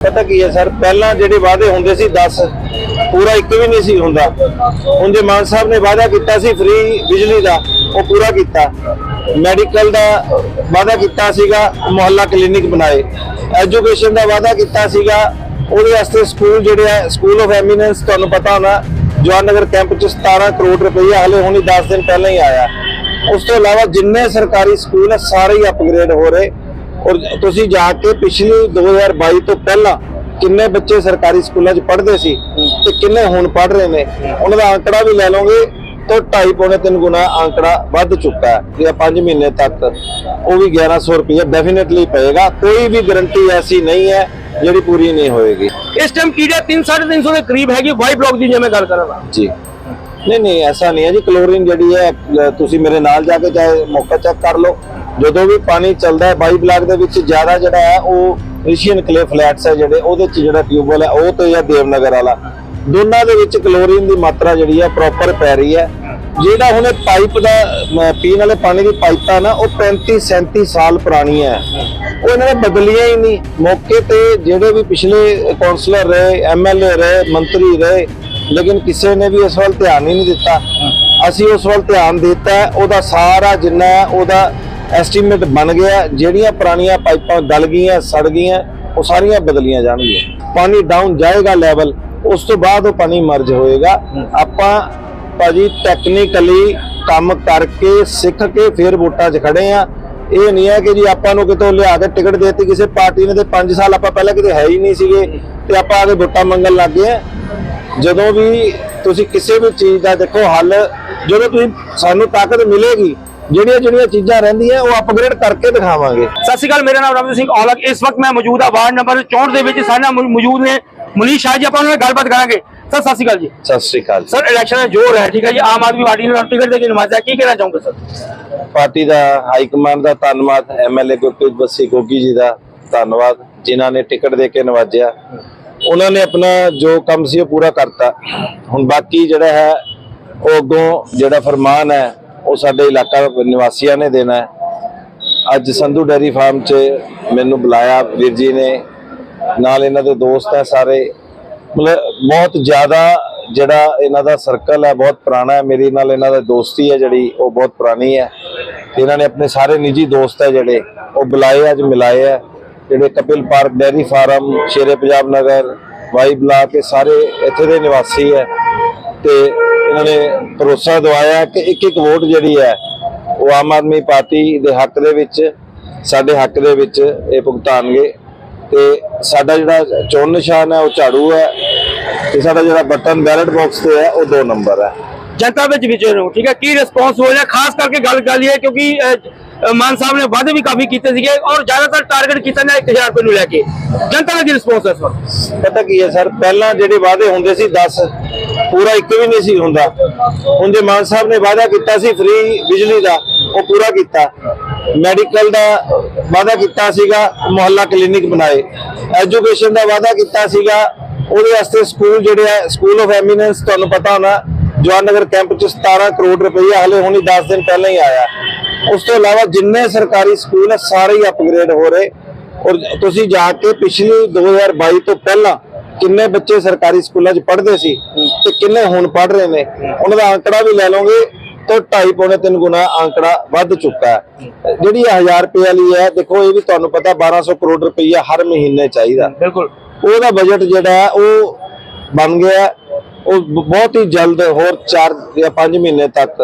ਪਤਾ ਕੀ ਹੈ ਸਰ? ਪਹਿਲਾਂ ਜਿਹੜੇ ਵਾਅਦੇ ਹੁੰਦੇ ਸੀ 10 ਪੂਰਾ ਇੱਕ ਵੀ ਨਹੀਂ ਸੀ ਹੁੰਦਾ। ਹੁਣ ਜੇ ਮਾਨ ਸਾਹਿਬ ਨੇ ਵਾਅਦਾ ਕੀਤਾ ਸੀ ਫ੍ਰੀ ਬਿਜਲੀ ਦਾ, ਉਹ ਪੂਰਾ ਕੀਤਾ। ਮੈਡੀਕਲ ਦਾ ਵਾਅਦਾ ਕੀਤਾ ਸੀਗਾ, ਮੁਹੱਲਾ ਕਲੀਨਿਕ ਬਣਾਏ। ਐਜੂਕੇਸ਼ਨ ਦਾ ਵਾਅਦਾ ਕੀਤਾ ਸੀਗਾ। ਉਹਦੇ ਵਾਸਤੇ ਸਕੂਲ ਜਿਹੜੇ ਆ ਸਕੂਲ ਆਫ ਐਮੀਨੈਂਸ ਤੁਹਾਨੂੰ ਪਤਾ ਹੋਣਾ ਜਵਾਨ ਨਗਰ ਕੈਂਪ ਚ 17 ਕਰੋੜ ਰੁਪਈਆ ਹਲੇ ਹੁਣੀ 10 ਦਿਨ ਪਹਿਲਾਂ ਹੀ ਆਇਆ। ਉਸ ਤੋਂ ਇਲਾਵਾ ਜਿੰਨੇ ਸਰਕਾਰੀ ਸਕੂਲ ਸਾਰੇ ਹੀ ਅਪਗ੍ਰੇਡ ਹੋ ਰਹੇ। ਔਰ ਤੁਸੀਂ ਜਾ ਕੇ ਪਿਛਲੀ 2022 ਤੋਂ ਪਹਿਲਾਂ ਕਿੰਨੇ ਬੱਚੇ ਸਰਕਾਰੀ ਸਕੂਲਾਂ 'ਚ ਪੜ੍ਹਦੇ ਸੀ ਤੇ ਕਿੰਨੇ ਹੁਣ ਪੜ੍ਹ ਰਹੇ ਨੇ? ਉਹਨਾਂ ਦਾ ਅੰਕੜਾ ਵੀ ਲੈ ਲਓਗੇ ਤਾਂ 2.5 ਪੌਣੇ 3 ਗੁਣਾ ਅੰਕੜਾ ਵੱਧ ਚੁੱਕਾ ਹੈ ਜੇ 5 ਮਹੀਨੇ ਤੱਕ। ਉਹ ਵੀ 1100 ਰੁਪਏ ਡੈਫੀਨਿਟਲੀ ਪਏਗਾ। ਕੋਈ ਵੀ ਗਾਰੰਟੀ ਐਸੀ ਨਹੀਂ ਹੈ ਜਿਹੜੀ ਪੂਰੀ ਨਹੀਂ ਹੋਏਗੀ। ਇਸ ਟਾਈਮ ਕੀੜਾ 3 350 ਦੇ ਕਰੀਬ ਹੈਗੀ ਵਾਈ ਬਲੌਕ ਦੀ ਜੇ ਮੈਂ ਗੱਲ ਕਰਾਂ ਜੀ। ਨਹੀਂ ਨਹੀਂ ਐਸਾ ਨਹੀਂ ਹੈ ਜੀ। ਕਲੋਰੀਨ ਜਿਹੜੀ ਹੈ ਤੁਸੀਂ ਮੇਰੇ ਨਾਲ ਜਾ ਕੇ ਚਾਹੇ ਮੌਕਾ ਚੈੱਕ ਕਰ ਲਓ। ਜਦੋਂ ਵੀ ਪਾਣੀ ਚੱਲਦਾ ਹੈ 22 ਬਲਾਕ ਦੇ ਵਿੱਚ ਜ਼ਿਆਦਾ ਜਿਹੜਾ ਹੈ, ਉਹ ਏਸ਼ੀਅਨ ਕਲੇ ਫਲੈਟਸ ਹੈ ਜਿਹੜੇ, ਉਹਦੇ ਚ ਜਿਹੜਾ ਟਿਊਬਵੈਲ ਹੈ, ਉਹ ਤੇ ਜਾਂ ਦੇਵਨਗਰ ਵਾਲਾ। ਦੋਨਾਂ ਦੇ ਵਿੱਚ ਕਲੋਰੀਨ ਦੀ ਮਾਤਰਾ ਜਿਹੜੀ ਹੈ ਪ੍ਰੋਪਰ ਪੈ ਰਹੀ ਹੈ। ਜਿਹੜਾ ਹੁਣ ਇਹ ਪਾਈਪ ਦਾ ਪੀਣ ਵਾਲੇ ਪਾਣੀ ਦੀ ਪਾਈਪਾਂ ਨਾ, ਉਹ 35 37 ਸਾਲ ਪੁਰਾਣੀ ਹੈ। ਉਹ ਇਹਨਾਂ ਨੇ ਬਦਲੀਆਂ ਹੀ ਨਹੀਂ। ਮੌਕੇ ਤੇ ਜਿਹੜੇ ਵੀ ਪਿਛਲੇ ਕੌਂਸਲਰ ਰਹੇ ਐਮਐਲਏ ਰਹੇ, ਮੰਤਰੀ ਰਹੇ, ਲੇਕਿਨ ਕਿਸੇ ਨੇ ਵੀ ਇਸ ਵੱਲ ਧਿਆਨ ਹੀ ਨਹੀਂ ਦਿੱਤਾ। ਅਸੀਂ ਉਸ ਵੱਲ ਧਿਆਨ ਦਿੱਤਾ, ਉਹਦਾ ਸਾਰਾ ਜਿੰਨਾ ਹੈ, ਉਹਦਾ ਐਸਟੀਮੇਟ ਬਣ ਗਿਆ, ਜਿਹੜੀਆਂ ਪੁਰਾਣੀਆਂ ਪਾਈਪਾਂ ਗਲ ਗਈਆਂ, ਸੜ ਗਈਆਂ, ਉਹ ਸਾਰੀਆਂ ਬਦਲੀਆਂ ਜਾਣਗੀਆਂ। ਪਾਣੀ ਡਾਊਨ ਜਾਏਗਾ ਲੈਵਲ ਉਸ ਤੋਂ ਬਾਅਦ ਉਹ ਪਾਣੀ ਮਰਜ ਹੋਏਗਾ। ਆਪਾਂ ਭਾਜੀ ਟੈਕਨੀਕਲੀ ਕੰਮ ਕਰਕੇ ਸਿੱਖ ਕੇ ਫਿਰ ਵੋਟਾਂ 'ਚ ਖੜੇ ਆ। ਇਹ ਨਹੀਂ ਹੈ ਕਿ ਜੀ ਆਪਾਂ ਨੂੰ ਕਿਤੋਂ ਲਿਆ ਕੇ ਟਿਕਟ ਦੇਤੀ, ਕਿਸੇ ਪਾਰਟੀ ਨੇ ਤੇ 5 ਸਾਲ ਆਪਾਂ ਪਹਿਲਾਂ ਕਿਤੇ ਹੈ ਹੀ ਨਹੀਂ ਸੀਗੇ ਤੇ ਆਪਾਂ ਆ ਕੇ ਵੋਟਾਂ ਮੰਗਣ ਲੱਗ ਗਏ ਜਦੋਂ ਵੀ ਤੁਸੀਂ ਕਿਸੇ ਵੀ ਚੀਜ਼ ਦਾ ਦੇਖੋ ਹੱਲ, ਜਦੋਂ ਤੁਸੀਂ ਸਾਨੂੰ ਤਾਕਤ ਮਿਲੇਗੀ ਜਿਹੜੀਆਂ ਜਿਹੜੀਆਂ ਚੀਜ਼ਾਂ ਰਹਿੰਦੀਆਂ ਉਹ ਅਪਗ੍ਰੇਡ ਕਰਕੇ ਦਿਖਾਵਾਂਗੇ। ਸਤਿ ਸ਼੍ਰੀ ਅਕਾਲ ਮੇਰਾ ਨਾਮ ਰਮਨ ਸਿੰਘ ਔਲਖ। ਇਸ ਵਕਤ ਮੈਂ ਮੌਜੂਦ ਹਾਂ ਵਾਰਡ ਨੰਬਰ 64 ਦੇ ਵਿੱਚ। ਸਾਡੇ ਨਾਲ ਮੌਜੂਦ ਨੇ ਮਨੀਸ਼ ਸ਼ਾਹ ਜੀ ਆਪਾਂ ਉਹਨਾਂ ਨਾਲ ਗੱਲਬਾਤ ਕਰਾਂਗੇ। ਸਰ ਸਤਿ ਸ਼੍ਰੀ ਅਕਾਲ ਜੀ। ਸਤਿ ਸ੍ਰੀ ਅਕਾਲ ਸਰ ਇਲੈਕਸ਼ਨ ਦਾ ਜੋਰ ਹੈ ਠੀਕ ਹੈ ਜੀ? ਆਮ ਆਦਮੀ ਪਾਰਟੀ ਨੇ ਟਿਕਟ ਦੇ ਕੇ ਨਵਾਜ਼ਿਆ ਕੀ ਕਹਿਣਾ ਚਾਹੋਗੇ ਸਰ? ਪਾਰਟੀ ਦਾ ਹਾਈ ਕਮਾਂਡ ਦਾ ਧੰਨਵਾਦ ਐਮਐਲਏ ਗੁਰਪ੍ਰੀਤ ਬੱਸੀ ਗੋਗੀ ਜੀ ਦਾ ਧੰਨਵਾਦ ਜਿਨ੍ਹਾਂ ਨੇ ਟਿਕਟ ਦੇ ਕੇ ਨਵਾਜਿਆ। ਉਹਨਾਂ ਨੇ ਆਪਣਾ ਜੋ ਕੰਮ ਸੀ ਉਹ ਪੂਰਾ ਕਰਤਾ। ਹੁਣ ਬਾਕੀ ਜਿਹੜਾ ਹੈ ਉਹ ਅੱਗੋਂ ਜਿਹੜਾ ਫਰਮਾਨ ਹੈ ਉਹ ਸਾਡੇ ਇਲਾਕਾ ਨਿਵਾਸੀਆਂ ਨੇ ਦੇਣਾ ਅੱਜ ਸੰਧੂ ਡੈਰੀ ਫਾਰਮ 'ਚ ਮੈਨੂੰ ਬੁਲਾਇਆ ਵੀਰ ਜੀ ਨੇ। ਨਾਲ ਇਹਨਾਂ ਦੇ ਦੋਸਤ ਹੈ ਸਾਰੇ। ਮਤਲਬ ਬਹੁਤ ਜ਼ਿਆਦਾ ਜਿਹੜਾ ਇਹਨਾਂ ਦਾ ਸਰਕਲ ਹੈ, ਬਹੁਤ ਪੁਰਾਣਾ ਹੈ। ਮੇਰੀ ਨਾਲ ਇਹਨਾਂ ਦਾ ਦੋਸਤੀ ਹੈ ਜਿਹੜੀ, ਉਹ ਬਹੁਤ ਪੁਰਾਣੀ ਹੈ। ਤੇ ਇਹਨਾਂ ਨੇ ਆਪਣੇ ਸਾਰੇ ਨਿੱਜੀ ਦੋਸਤ ਹੈ ਜਿਹੜੇ, ਉਹ ਬੁਲਾਏ ਅੱਜ, ਮਿਲਾਏ ਹੈ। ਜਿਹੜੇ Kapil park dairy farm, Shere Punjab Nagar, Y block, ਇਹ ਸਾਰੇ ਇੱਥੇ ਦੇ ਨਿਵਾਸੀ ਹੈ। ਤੇ ਇਹਨਾਂ ਨੇ ਭਰੋਸਾ ਦਵਾਇਆ ਕਿ ਇੱਕ ਇੱਕ ਵੋਟ ਜਿਹੜੀ ਹੈ, ਉਹ ਆਮ ਆਦਮੀ ਪਾਰਟੀ ਦੇ ਹੱਕ ਦੇ ਵਿੱਚ, ਸਾਡੇ ਹੱਕ ਦੇ ਵਿੱਚ ਇਹ ਭੁਗਤਾਨਗੇ। ਤੇ ਸਾਡਾ ਜਿਹੜਾ ਚੋਣ ਨਿਸ਼ਾਨ ਹੈ, ਉਹ ਝਾੜੂ ਹੈ ਤੇ ਸਾਡਾ ਜਿਹੜਾ ਬਟਨ ਬੈਲਟ ਬਾਕਸ ਤੇ ਹੈ, ਉਹ 2 ਨੰਬਰ ਹੈ। ਜਨਤਾ ਵਿੱਚ ਵਿਚੇ ਰਹੋ ਠੀਕ ਹੈ? ਕੀ ਰਿਸਪੌਂਸ ਹੋ ਰਿਹਾ? ਖਾਸ ਕਰਕੇ ਗੱਲ ਕਰ ਲਈਏ ਕਿਉਂਕਿ ਮਾਨ ਸਾਹਿਬ ਨੇ ਵਾਅਦੇ ਵੀ ਕਾਫੀ ਕੀਤੇ ਸੀਗੇ ਔਰ ਜ਼ਿਆਦਾਤਰ ਟਾਰਗੇਟ ਕੀਤਾ ਨਾ 1000 ਰੁਪਏ ਨੂੰ ਲੈ ਕੇ। ਜਨਤਾ ਦਾ ਕੀ ਰਿਸਪੌਂਸ ਹੈ ਇਸ ਪਤਾ ਕੀ ਹੈ ਸਰ, ਪਹਿਲਾਂ ਜਿਹੜੇ ਵਾਅਦੇ ਹੁੰਦੇ ਸੀ 10 ਪੂਰਾ ਇੱਕ ਵੀ ਨਹੀਂ ਸੀ ਹੁੰਦਾ। ਹੁਣ ਜੇ ਮਾਨ ਸਾਹਿਬ ਨੇ ਵਾਅਦਾ ਕੀਤਾ ਸੀ ਫ੍ਰੀ ਬਿਜਲੀ ਦਾ, ਉਹ ਪੂਰਾ ਕੀਤਾ। ਮੈਡੀਕਲ ਦਾ ਵਾਅਦਾ ਕੀਤਾ ਸੀਗਾ, ਮੁਹੱਲਾ ਕਲੀਨਿਕ ਬਣਾਏ। ਐਜੂਕੇਸ਼ਨ ਦਾ ਵਾਅਦਾ ਕੀਤਾ ਸੀਗਾ, ਉਹਦੇ ਵਾਸਤੇ ਸਕੂਲ ਜਿਹੜੇ ਆ ਸਕੂਲ ਆਫ ਐਮੀਨੈਂਸ ਤੁਹਾਨੂੰ ਪਤਾ ਹੋਣਾ ਜਵਾਨ ਨਗਰ ਕੈਂਪ ਚ 17 ਕਰੋੜ ਰੁਪਈਆ ਹਲੇ ਹੁਣੀ 10 ਦਿਨ ਪਹਿਲਾਂ ਹੀ ਆਇਆ। ਉਸ ਤੋਂ ਇਲਾਵਾ ਜਿੰਨੇ ਸਰਕਾਰੀ ਸਕੂਲ ਆ ਸਾਰੇ ਹੀ ਅਪਗ੍ਰੇਡ ਹੋ ਰਹੇ। ਔਰ ਤੁਸੀਂ ਜਾ ਕੇ ਪਿਛਲੀ 2022 ਤੋਂ ਪਹਿਲਾਂ ਕਿੰਨੇ ਬੱਚੇ ਸਰਕਾਰੀ ਸਕੂਲਾਂ 'ਚ ਪੜ੍ਹਦੇ ਸੀ ਤੇ ਕਿੰਨੇ ਹੁਣ ਪੜ੍ਹ ਰਹੇ ਨੇ ਉਹਨਾਂ ਦਾ ਅੰਕੜਾ ਵੀ ਲੈ ਲਓਗੇ ਤਾਂ 2.5 ਪੌਣੇ 3 ਗੁਣਾ ਅੰਕੜਾ ਵੱਧ ਚੁੱਕਾ ਹੈ। ਜਿਹੜੀ 1000 ਰੁਪਏ ਵਾਲੀ ਹੈ ਦੇਖੋ ਇਹ ਵੀ ਤੁਹਾਨੂੰ ਪਤਾ 1200 ਕਰੋੜ ਰੁਪਈਆ ਹਰ ਮਹੀਨੇ ਚਾਹੀਦਾ। ਬਿਲਕੁਲ। ਉਹਦਾ ਬਜਟ ਜਿਹੜਾ ਹੈ ਉਹ ਬਣ ਗਿਆ। ਹੈ। ਉਹ ਬਹੁਤ ਹੀ ਜਲਦ ਹੋਰ 4 ਜਾਂ 5 ਮਹੀਨੇ ਤੱਕ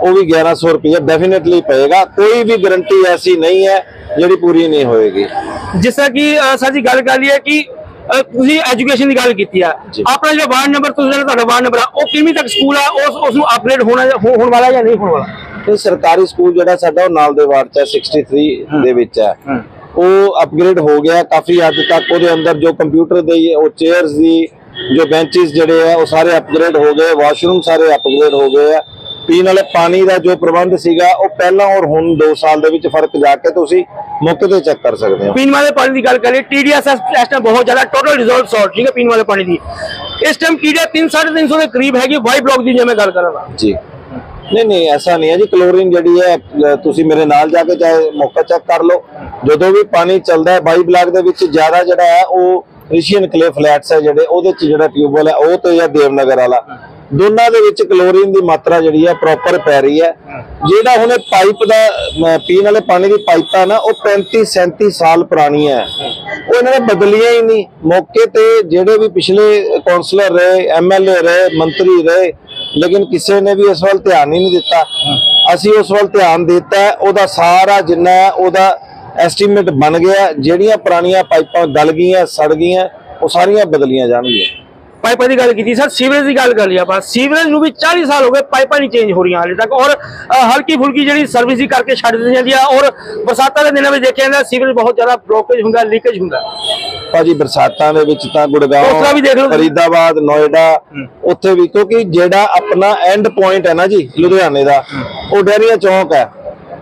ਉਹ ਵੀ 1100 ਰੁਪਏ ਡੈਫੀਨਿਟਲੀ ਪਏਗਾ। ਕੋਈ ਵੀ ਗਾਰੰਟੀ ਐਸੀ ਨਹੀਂ ਹੈ ਜਿਹੜੀ ਪੂਰੀ ਨਹੀਂ ਹੋਏਗੀ। ਜਿਸ ਤਰ੍ਹਾਂ ਕਿ ਸਰ ਜੀ ਗੱਲ ਕਰ ਲਈਏ ਕਿ ਅਹ, ਤੁਸੀਂ ਐਜੂਕੇਸ਼ਨ ਦੀ ਗੱਲ ਕੀਤੀ ਆ। ਆਪਣਾ ਜਿਹੜਾ ਵਾਰਡ ਨੰਬਰ ਤੁਸੀਂ ਜਿਹੜਾ ਤੁਹਾਡਾ ਵਾਰਡ ਨੰਬਰ ਆ ਉਹ ਕਿੰਨੀ ਤੱਕ ਸਕੂਲ ਆ? ਉਸ ਉਸ ਨੂੰ ਅਪਗ੍ਰੇਡ ਹੋਣਾ ਹੋ- ਹੋਣ ਵਾਲਾ ਜਾਂ ਨਹੀਂ ਹੋਣ ਵਾਲਾ? ਤੇ ਸਰਕਾਰੀ ਸਕੂਲ ਜਿਹੜਾ ਸਾਡਾ ਉਹ ਨਾਲ ਦੇ ਵਾਰਡ ਚ ਹੈ, 63 ਦੇ ਵਿੱਚ ਹੈ। ਉਹ ਅਪਗ੍ਰੇਡ ਹੋ ਗਿਆ ਕਾਫੀ ਹੱਦ ਤੱਕ ਉਹਦੇ ਅੰਦਰ ਜੋ ਕੰਪਿਊਟਰ ਦੇ ਉਹ ਚੇਅਰਸ ਦੀ ਜੋ ਬੈਂਚਸ ਜਿਹੜੇ ਆ ਉਹ ਸਾਰੇ ਅਪਗ੍ਰੇਡ ਹੋ ਗਏ ਵਾਸ਼ਰੂਮ ਸਾਰੇ ਅਪਗ੍ਰੇਡ ਹੋ ਗਏ ਆ। ਪੀਣ ਵਾਲੇ ਪਾਣੀ ਦਾ ਜੋ ਪ੍ਰਬੰਧ ਸੀਗਾ ਉਹ ਪਹਿਲਾਂ ਔਰ ਹੁਣ 2 ਸਾਲ ਦੇ ਵਿੱਚ ਫ਼ਰਕ ਜਾ ਕੇ ਤੁਸੀਂ ਮੌਕੇ ਤੇ ਚੈੱਕ ਕਰ ਸਕਦੇ ਹੋ। ਪੀਣ ਵਾਲੇ ਪਾਣੀ ਦੀ ਗੱਲ ਕਰੀਏ ਟੀਡੀਐਸ ਇਸ ਟਾਈਮ ਬਹੁਤ ਜ਼ਿਆਦਾ ਟੋਟਲ ਰਿਜ਼ੋਰਟ ਸੌਟ ਠੀਕ ਹੈ ਪੀਣ ਵਾਲੇ ਪਾਣੀ ਦੀ। ਇਸ ਟਾਈਮ ਕੀੜਾ 3 350 ਦੇ ਕਰੀਬ ਹੈਗੀ ਵਾਈ ਬਲੌਕ ਦੀ ਜੇ ਮੈਂ ਗੱਲ ਕਰਾਂ ਜੀ। ਨਹੀਂ ਨਹੀਂ ਐਸਾ ਨਹੀਂ ਹੈ ਜੀ ਕਲੋਰੀਨ ਜਿਹੜੀ ਹੈ ਤੁਸੀਂ ਮੇਰੇ ਨਾਲ ਜਾ ਕੇ ਚਾਹੇ ਮੌਕਾ ਚੈੱਕ ਕਰ ਲਓ। ਜਦੋਂ ਵੀ ਪਾਣੀ ਚੱਲਦਾ ਹੈ 22 ਬਲਾਕ ਦੇ ਵਿੱਚ ਜ਼ਿਆਦਾ ਜਿਹੜਾ ਹੈ ਉਹ ਏਸ਼ੀਅਨ ਕਲੇ ਫਲੈਟਸ ਹੈ ਜਿਹੜੇ, ਉਹਦੇ ਚ ਜਿਹੜਾ ਟਿਊਬਵੈਲ ਹੈ, ਉਹ ਤੇ ਜਾਂ ਦੇਵਨਗਰ ਵਾਲਾ। ਦੋਨਾਂ ਦੇ ਵਿੱਚ ਕਲੋਰੀਨ ਦੀ ਮਾਤਰਾ ਜਿਹੜੀ ਹੈ ਪ੍ਰੋਪਰ ਪੈ ਰਹੀ ਹੈ। ਜਿਹੜਾ ਹੁਣ ਇਹ ਪਾਈਪ ਦਾ ਪੀਣ ਵਾਲੇ ਪਾਣੀ ਦੀ ਪਾਈਪਾਂ ਨਾ, ਉਹ 35 37 ਸਾਲ ਪੁਰਾਣੀ ਹੈ। ਉਹ ਇਹਨਾਂ ਨੇ ਬਦਲੀਆਂ ਹੀ ਨਹੀਂ। ਮੌਕੇ ਤੇ ਜਿਹੜੇ ਵੀ ਪਿਛਲੇ ਕਾਉਂਸਲਰ ਰਹੇ ਐਮਐਲਏ ਰਹੇ, ਮੰਤਰੀ ਰਹੇ, ਲੇਕਿਨ ਕਿਸੇ ਨੇ ਵੀ ਇਸ ਵੱਲ ਧਿਆਨ ਹੀ ਨਹੀਂ ਦਿੱਤਾ। ਅਸੀਂ ਉਸ ਵੱਲ ਧਿਆਨ ਦਿੱਤਾ, ਉਹਦਾ ਸਾਰਾ ਜਿੰਨਾ ਉਹਦਾ ਐਸਟੀਮੇਟ ਬਣ ਗਿਆ ਜਿਹੜੀਆਂ ਪੁਰਾਣੀਆਂ ਪਾਈਪਾਂ ਗਲ ਗਈਆਂ ਸੜ ਗਈਆਂ ਉਹ ਸਾਰੀਆਂ ਬਦਲੀਆਂ ਜਾਣਗੀਆਂ। ਪਾਈਪਾਂ ਦੀ ਗੱਲ ਕੀਤੀ ਸਰ ਸੀਵਰੇਜ ਦੀ ਗੱਲ ਕਰ ਲਈ ਆਪਾਂ। ਸੀਵਰੇਜ ਨੂੰ ਵੀ 40 ਸਾਲ ਹੋ ਗਏ ਪਾਈਪਾਂ ਨਹੀਂ ਚੇਂਜ ਹੋ ਰਹੀਆਂ ਹਾਲੇ ਤੱਕ। ਔਰ ਹਲਕੀ ਫੁਲਕੀ ਜਿਹੜੀ ਸਰਵਿਸ ਹੀ ਕਰਕੇ ਛੱਡ ਦਿੱਤੀ ਜਾਂਦੀ ਆ ਔਰ ਬਰਸਾਤਾਂ ਦੇ ਦਿਨਾਂ ਵਿੱਚ ਦੇਖਿਆ ਜਾਂਦਾ ਸੀਵਰੇਜ ਬਹੁਤ ਜ਼ਿਆਦਾ ਬਲੋਕੇਜ ਹੁੰਦਾ ਲੀਕੇਜ ਹੁੰਦਾ। ਭਾਜੀ ਬਰਸਾਤਾਂ ਦੇ ਵਿੱਚ ਤਾਂ ਗੁੜਗਾਉਂ। ਫਰੀਦਾਬਾਦ ਨੋਇਡਾ ਉੱਥੇ ਵੀ ਕਿਉਂਕਿ ਜਿਹੜਾ ਆਪਣਾ ਐਂਡ ਪੁਆਇੰਟ ਹੈ ਨਾ ਜੀ ਲੁਧਿਆਣੇ ਦਾ ਉਹ ਡੈਰੀਆ ਚੌਂਕ ਹੈ।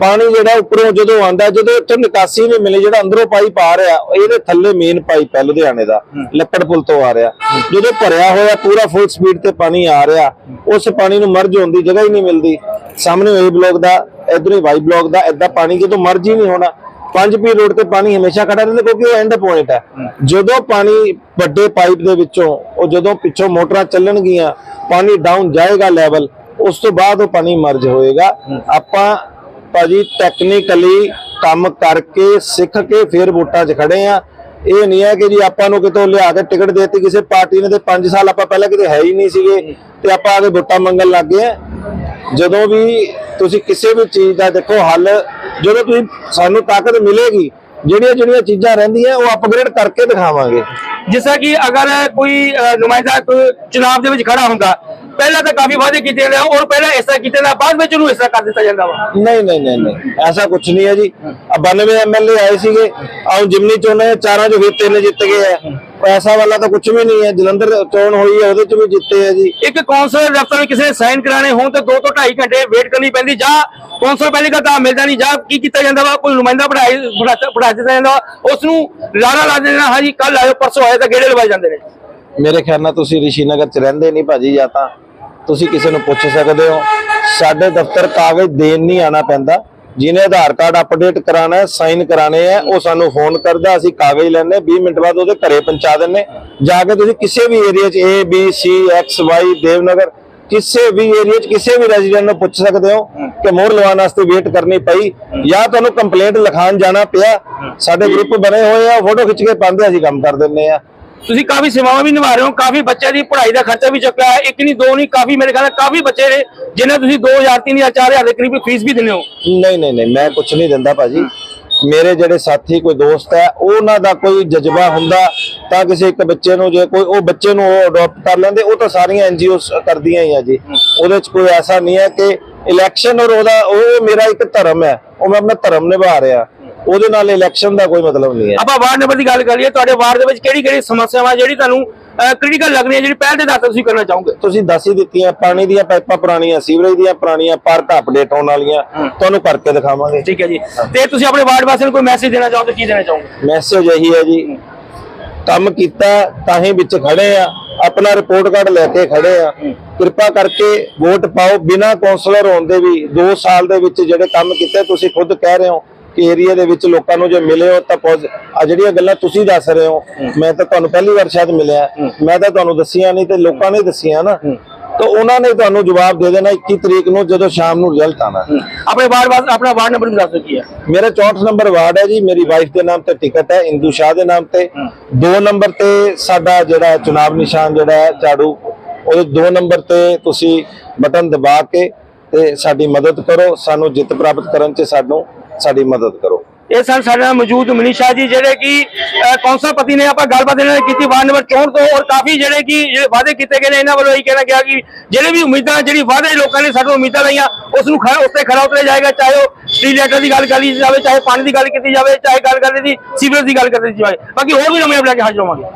ਪਾਣੀ ਜਿਹੜਾ ਉੱਪਰੋਂ ਜਦੋਂ ਆਂਦਾ ਜਦੋਂ ਉੱਥੇ ਨਿਕਾਸੀ ਨਹੀਂ ਮਿਲੀ ਜਿਹੜਾ ਅੰਦਰੋਂ ਪਾਈਪ ਆ ਰਿਹਾ ਇਹਦੇ ਥੱਲੇ ਮੇਨ ਪਾਈਪ ਹੈ ਲੁਧਿਆਣੇ ਦਾ ਲੱਕੜ ਪੁਲ ਤੋਂ ਆ ਰਿਹਾ। ਜਦੋਂ ਭਰਿਆ ਹੋਇਆ ਪੂਰਾ ਫੁੱਲ ਸਪੀਡ ਤੇ ਪਾਣੀ ਆ ਰਿਹਾ ਉਸ ਪਾਣੀ ਨੂੰ ਮਰਜ ਹੋਣ ਦੀ ਜਗ੍ਹਾ ਹੀ ਨਹੀਂ ਮਿਲਦੀ। ਸਾਹਮਣੇ ਏ ਬਲੋਕ ਦਾ ਇਧਰੋਂ ਵਾਈ ਬਲੋਕ ਦਾ ਐਦਾਂ ਪਾਣੀ ਜਦੋਂ ਮਰਜ ਹੀ ਨਹੀਂ ਹੋਣਾ। ਪੰਜ ਪੀ ਰੋਡ ਤੇ ਪਾਣੀ ਹਮੇਸ਼ਾ ਖੜਾ ਰਹਿੰਦਾ ਕਿਉਂਕਿ ਉਹ ਐਂਡ ਪੁਆਇੰਟ ਹੈ। ਜਦੋਂ ਪਾਣੀ ਵੱਡੇ ਪਾਈਪ ਦੇ ਵਿੱਚੋਂ ਉਹ ਜਦੋਂ ਪਿੱਛੋਂ ਮੋਟਰਾਂ ਚੱਲਣਗੀਆਂ ਪਾਣੀ ਡਾਊਨ ਜਾਏਗਾ ਲੈਵਲ ਉਸ ਤੋਂ ਬਾਅਦ ਉਹ ਪਾਣੀ ਮਰਜ ਹੋਏਗਾ। ਆਪਾਂ ਭਾਜੀ ਟੈਕਨੀਕਲੀ ਕੰਮ ਕਰਕੇ ਸਿੱਖ ਕੇ ਫਿਰ ਵੋਟਾਂ 'ਚ ਖੜੇ ਆ। ਇਹ ਨਹੀਂ ਹੈ ਕਿ ਜੀ ਆਪਾਂ ਨੂੰ ਕਿਤੋਂ ਲਿਆ ਕੇ ਟਿਕਟ ਦੇਤੀ, ਕਿਸੇ ਪਾਰਟੀ ਨੇ ਤੇ 5 ਸਾਲ ਆਪਾਂ ਪਹਿਲਾਂ ਕਿਤੇ ਹੈ ਹੀ ਨਹੀਂ ਸੀਗੇ ਤੇ ਆਪਾਂ ਆ ਵੋਟਾਂ ਮੰਗਣ ਲੱਗ ਗਏ ਜਦੋਂ ਵੀ ਤੁਸੀਂ ਕਿਸੇ ਵੀ ਚੀਜ਼ ਦਾ ਦੇਖੋ ਹੱਲ, ਜਦੋਂ ਤੁਸੀਂ ਸਾਨੂੰ ਤਾਕਤ ਮਿਲੇਗੀ, ਜਿਹੜੀਆਂ ਜਿਹੜੀਆਂ ਚੀਜ਼ਾਂ ਰਹਿੰਦੀਆਂ, ਉਹ ਅਪਗ੍ਰੇਡ ਕਰਕੇ ਦਿਖਾਵਾਂਗੇ। ਜਿਸ ਕਿ ਅਗਰ ਕੋਈ ਨੁਮਾਇੰਦਾ ਕੋਈ ਦੇ ਵਿੱਚ ਖੜਾ ਹੁੰਦਾ ਪਹਿਲਾਂ ਤਾਂ ਕਾਫੀ ਵਾਅਦੇ ਕੀਤੇ ਜਾਂਦੇ ਆ ਔਰ ਪਹਿਲਾਂ ਤਰ੍ਹਾਂ ਕੀਤੇ ਨਾ ਬਾਅਦ ਵਿੱਚ ਉਹਨੂੰ ਤਰ੍ਹਾਂ ਕਰ ਦਿੱਤਾ ਜਾਂਦਾ ਵਾ। ਨਹੀਂ ਨਹੀਂ ਨਹੀਂ ਨਹੀਂ ਐਸਾ ਕੁਝ ਨਹੀਂ ਹੈ ਜੀ। ਆ 92 ਐਮਐਲਏ ਆਏ ਸੀਗੇ ਆਉਂ ਜਿਮਨੀ ਚੋਣਾਂ ਚਾਰਾਂ ਚੋਂ ਫਿਰ ਤਿੰਨ ਜਿੱਤ ਗਏ ਆ। ਪੈਸਾ ਵਾਲਾ ਤਾਂ ਕੁਝ ਵੀ ਨਹੀਂ ਹੈ ਜਲੰਧਰ ਚੋਣ ਹੋਈ ਹੈ ਉਹਦੇ ਚ ਵੀ ਜਿੱਤੇ ਆ ਜੀ। ਇੱਕ ਕੌਂਸਲਰ ਦਫ਼ਤਰ ਵਿੱਚ ਕਿਸੇ ਸਾਈਨ ਕਰਾਣੇ ਹੋਣ ਤਾਂ 2 ਤੋਂ 2.5 ਘੰਟੇ ਵੇਟ ਕਰਨੀ ਪੈਂਦੀ ਜਾਂ ਕੌਂਸਲਰ ਪਹਿਲੀ ਗੱਲ ਤਾਂ ਮਿਲਦਾ ਨਹੀਂ ਜਾਂ ਕੀ ਕੀਤਾ ਜਾਂਦਾ ਵਾ ਕੋਈ ਨੁਮਾਇੰਦਾ ਪੜਾਈ ਪੜਾ ਦਿੱਤਾ ਜਾਂਦਾ ਉਸ ਨੂੰ ਲਾਰਾ ਲਾ ਦੇਣਾ ਹਾਂ ਜੀ ਕੱਲ ਆਇਓ ਪਰਸੋਂ ਆਏ ਤਾਂ ਗੇੜੇ ਲਵਾਏ ਜਾਂਦੇ ਨੇ। ਮੇਰੇ ਖਿਆਲ ਨਾਲ ਤੁਸੀਂ ਰਿਸ਼ੀਨਗਰ ਚ ਰਹਿੰਦੇ ਨਹੀਂ ਭਾਜੀ ਜਾਂ ਤਾਂ ਤੁਸੀਂ ਕਿਸੇ ਨੂੰ ਪੁੱਛ ਸਕਦੇ ਹੋ। ਸਾਡੇ ਦਫ਼ਤਰ ਕਾਗਜ਼ ਦੇਣ ਨਹੀਂ ਆਣਾ ਪੈਂਦਾ। ਜਿਹਨੇ ਆਧਾਰ ਕਾਰਡ ਅਪਡੇਟ ਕਰਾਣਾ ਹੈ ਸਾਈਨ ਕਰਾਣੇ ਹੈ ਉਹ ਸਾਨੂੰ ਫੋਨ ਕਰਦਾ, ਅਸੀਂ ਕਾਗਜ਼ ਲੈਣੇ 20 ਮਿੰਟ ਬਾਅਦ ਉਹਦੇ ਘਰੇ ਪਹੁੰਚਾ ਦਿੰਨੇ ਜਾ ਕੇ ਤੁਸੀਂ ਕਿਸੇ ਵੀ ਏਰੀਆ 'ਚ A, B, C, X, Y Devnagar ਕਿਸੇ ਵੀ ਏਰੀਆ 'ਚ ਕਿਸੇ ਵੀ ਰੈਜ਼ੀਡੈਂਟ ਨੂੰ ਪੁੱਛ ਸਕਦੇ ਹੋ ਕਿ ਮੋਹਰ ਲਵਾਉਣ ਵਾਸਤੇ ਵੇਟ ਕਰਨੀ ਪਈ। ਜਾਂ ਤੁਹਾਨੂੰ ਕੰਪਲੇਂਟ ਲਿਖਾਉਣ ਜਾਣਾ ਪਿਆ। ਸਾਡੇ ਗਰੁੱਪ ਬਣੇ ਹੋਏ ਆ ਫੋਟੋ ਖਿੱਚ ਕੇ ਪਾਉਂਦੇ ਅਸੀਂ ਕੰਮ ਕਰ ਦਿੰਨੇ ਆ। ਤੁਸੀਂ ਕਾਫੀ ਸੇਵਾਵਾਂ ਵੀ ਨਿਭਾ ਰਹੇ ਹੋ, ਕਾਫੀ ਬੱਚਿਆਂ ਦੀ ਪੜ੍ਹਾਈ ਦਾ ਖਰਚਾ ਵੀ ਚੁੱਕਿਆ ਹੈ। ਇੱਕ ਨਹੀਂ, ਦੋ ਨਹੀਂ, ਕਾਫੀ ਮੇਰੇ ਖਿਆਲ ਨਾਲ ਕਾਫੀ ਬੱਚੇ ਨੇ ਜਿਨ੍ਹਾਂ ਤੁਸੀਂ 2000 3000 4000 ਦੇ ਕਰੀਬ ਫੀਸ ਵੀ ਦਿੰਦੇ ਹੋ। ਨਹੀਂ ਨਹੀਂ ਨਹੀਂ, ਮੈਂ ਕੁਝ ਨਹੀਂ ਦਿੰਦਾ ਭਾਜੀ। ਮੇਰੇ ਜਿਹੜੇ ਸਾਥੀ, ਕੋਈ ਦੋਸਤ ਹੈ, ਉਹਨਾਂ ਦਾ ਕੋਈ ਜਜ਼ਬਾ ਹੁੰਦਾ ਤਾਂ ਕਿਸੇ ਇੱਕ ਬੱਚੇ ਨੂੰ ਜੇ ਕੋਈ, ਉਹ ਬੱਚੇ ਨੂੰ ਉਹ ਅਡਾਪਟ ਕਰ ਲੈਂਦੇ, ਉਹ ਤਾਂ ਸਾਰੀਆਂ ਐਨਜੀਓ ਕਰਦੀਆਂ ਹੀ ਆ ਜੀ। ਉਹਦੇ ਚ ਕੋਈ ਐਸਾ ਨਹੀਂ ਹੈ ਕਿ ਇਲੈਕਸ਼ਨ ਔਰ ਉਹਦਾ, ਉਹ ਮੇਰਾ ਇੱਕ ਧਰਮ ਹੈ, ਉਹ ਮੈਂ ਆਪਣਾ ਧਰਮ ਨਿਭਾ ਰਿਹਾ। ਉਹਦੇ ਨਾਲ ਇਲੈਕਸ਼ਨ ਦਾ ਕੋਈ ਮਤਲਬ ਨਹੀਂ ਹੈ। ਆਪਾਂ ਵਾਰਡ ਨੰਬਰ ਦੀ ਗੱਲ ਕਰੀਏ ਤੁਹਾਡੇ ਵਾਰਡ ਦੇ ਵਿੱਚ ਕਿਹੜੀ ਕਿਹੜੀ ਸਮੱਸਿਆਵਾਂ ਜਿਹੜੀ ਤੁਹਾਨੂੰ ਕ੍ਰਿਟੀਕਲ ਲੱਗਦੀਆਂ ਜਿਹੜੀ ਪਹਿਲ ਦੇ ਤੇ ਤੁਸੀਂ ਕਰਨਾ ਚਾਹੋਗੇ? ਤੁਸੀਂ ਦੱਸ ਹੀ ਦਿੱਤੀਆਂ ਪਾਣੀ ਦੀਆਂ ਪਾਈਪਾਂ ਪੁਰਾਣੀਆਂ ਸੀਵਰੇਜ ਦੀਆਂ ਪੁਰਾਣੀਆਂ ਪਾਰਕ ਅਪਡੇਟ ਹੋਣ ਵਾਲੀਆਂ ਤੁਹਾਨੂੰ ਕਰਕੇ ਦਿਖਾਵਾਂਗੇ। ਠੀਕ ਹੈ ਜੀ। ਤੇ ਤੁਸੀਂ ਆਪਣੇ ਵਾਰਡ ਵਾਸੀਆਂ ਨੂੰ ਕੋਈ ਮੈਸੇਜ ਦੇਣਾ ਚਾਹੋ ਤਾਂ ਕੀ ਦੇਣਾ ਚਾਹੋਗੇ? ਮੈਸੇਜ ਇਹੀ ਹੈ ਜੀ ਕੰਮ ਕੀਤਾ ਤਾਂ ਹੀ ਵਿੱਚ ਖੜੇ ਆ ਆਪਣਾ ਰਿਪੋਰਟ ਕਾਰਡ ਲੈ ਕੇ ਖੜੇ ਆ। ਕਿਰਪਾ ਕਰਕੇ ਵੋਟ ਪਾਓ ਬਿਨਾਂ ਕਾਉਂਸਲਰ ਹੋਣ ਦੇ ਵੀ 2 ਸਾਲ ਦੇ ਵਿੱਚ ਜਿਹੜੇ ਕੰਮ ਕੀਤੇ ਤੁਸੀਂ ਖੁਦ ਕਹਿ ਰਹੇ ਹੋ ਕਿ ਏਰੀਆ ਦੇ ਵਿੱਚ ਲੋਕਾਂ ਨੂੰ ਜੇ ਮਿਲੇ ਹੋ ਤਾਂ ਆ ਜਿਹੜੀਆਂ ਗੱਲਾਂ ਤੁਸੀਂ ਦੱਸ ਰਹੇ ਹੋ ਮੈਂ ਤਾਂ ਤੁਹਾਨੂੰ ਪਹਿਲੀ ਵਾਰ ਸ਼ਾਇਦ ਮਿਲਿਆ। ਮੈਂ ਤਾਂ ਤੁਹਾਨੂੰ ਦੱਸੀਆਂ ਨਹੀਂ ਤੇ ਲੋਕਾਂ ਨੇ ਦੱਸੀਆਂ ਨਾ। ਤਾਂ ਉਹਨਾਂ ਨੇ ਤੁਹਾਨੂੰ ਜਵਾਬ ਦੇ ਦੇਣਾ 21 ਤਰੀਕ ਨੂੰ ਜਦੋਂ ਸ਼ਾਮ ਨੂੰ ਰਿਜ਼ਲਟ ਆਣਾ ਆਪਣੇ ਵਾਰਡ ਆਪਣਾ ਵਾਰਡ ਨੰਬਰ ਵੀ ਦੱਸ ਦਿਓ ਕੀ ਹੈ। ਮੇਰਾ 64 ਨੰਬਰ ਵਾਰਡ ਹੈ ਜੀ ਮੇਰੀ ਵਾਈਫ ਦੇ ਨਾਮ ਤੇ ਟਿਕਟ ਹੈ ਇੰਦੂ ਸ਼ਾਹ ਦੇ ਨਾਮ ਤੇ। 2 ਨੰਬਰ ਤੇ ਸਾਡਾ ਜਿਹੜਾ ਚੁਣਾਵ ਨਿਸ਼ਾਨ ਜਿਹੜਾ ਹੈ ਝਾੜੂ ਉਹਦੇ 2 ਨੰਬਰ ਤੇ ਤੁਸੀਂ ਬਟਨ ਦਬਾ ਕੇ ਤੇ ਸਾਡੀ ਮਦਦ ਕਰੋ ਸਾਨੂੰ ਜਿੱਤ ਪ੍ਰਾਪਤ ਕਰਨ 'ਚ ਸਾਨੂੰ ਸਾਡੀ ਮਦਦ ਕਰੋ। ਇਹ ਸਨ ਸਾਡੇ ਨਾਲ ਮੌਜੂਦ ਮਨੀਸ਼ਾ ਜੀ, ਜਿਹੜੇ ਕਿ ਕੌਂਸਲ ਪਤੀ ਨੇ ਆਪਾਂ ਗੱਲਬਾਤ ਇਹਨਾਂ ਨਾਲ ਕੀਤੀ, ਵਾਰਡ ਨੰਬਰ 64 ਤੋਂ ਔਰ ਕਾਫੀ ਜਿਹੜੇ ਕਿ, ਜਿਹੜੇ ਵਾਅਦੇ ਕੀਤੇ ਗਏ ਨੇ, ਇਹਨਾਂ ਵੱਲੋਂ ਇਹ ਕਹਿਣਾ ਗਿਆ ਕਿ ਜਿਹੜੇ ਵੀ ਉਮੀਦਾਂ, ਜਿਹੜੀ ਵਾਅਦੇ ਲੋਕਾਂ ਨੇ ਸਾਡੇ ਉਮੀਦਾਂ ਲਈਆਂ, ਉਸ ਨੂੰ ਖਰਾ ਉੱਤੇ ਖਰਾ ਉਤਰਿਆ ਜਾਏਗਾ, ਚਾਹੇ ਉਹ ਸਟਰੀਟ ਲਾਈਟਾਂ ਦੀ ਗੱਲ ਕਰੀ ਜਾਵੇ, ਚਾਹੇ ਪਾਣੀ ਦੀ ਗੱਲ ਕੀਤੀ ਜਾਵੇ, ਚਾਹੇ ਗੱਲ ਕਰੀ ਦੀ ਸੀਵਰੇਜ ਦੀ ਗੱਲ ਕੀਤੀ ਜਾਵੇ ਬਾਕੀ ਹੋਰ ਵੀ ਨਵੇਂ ਅਪਡੇਟ ਹਾਜ਼ਰ ਹੋਵਾਂਗੇ।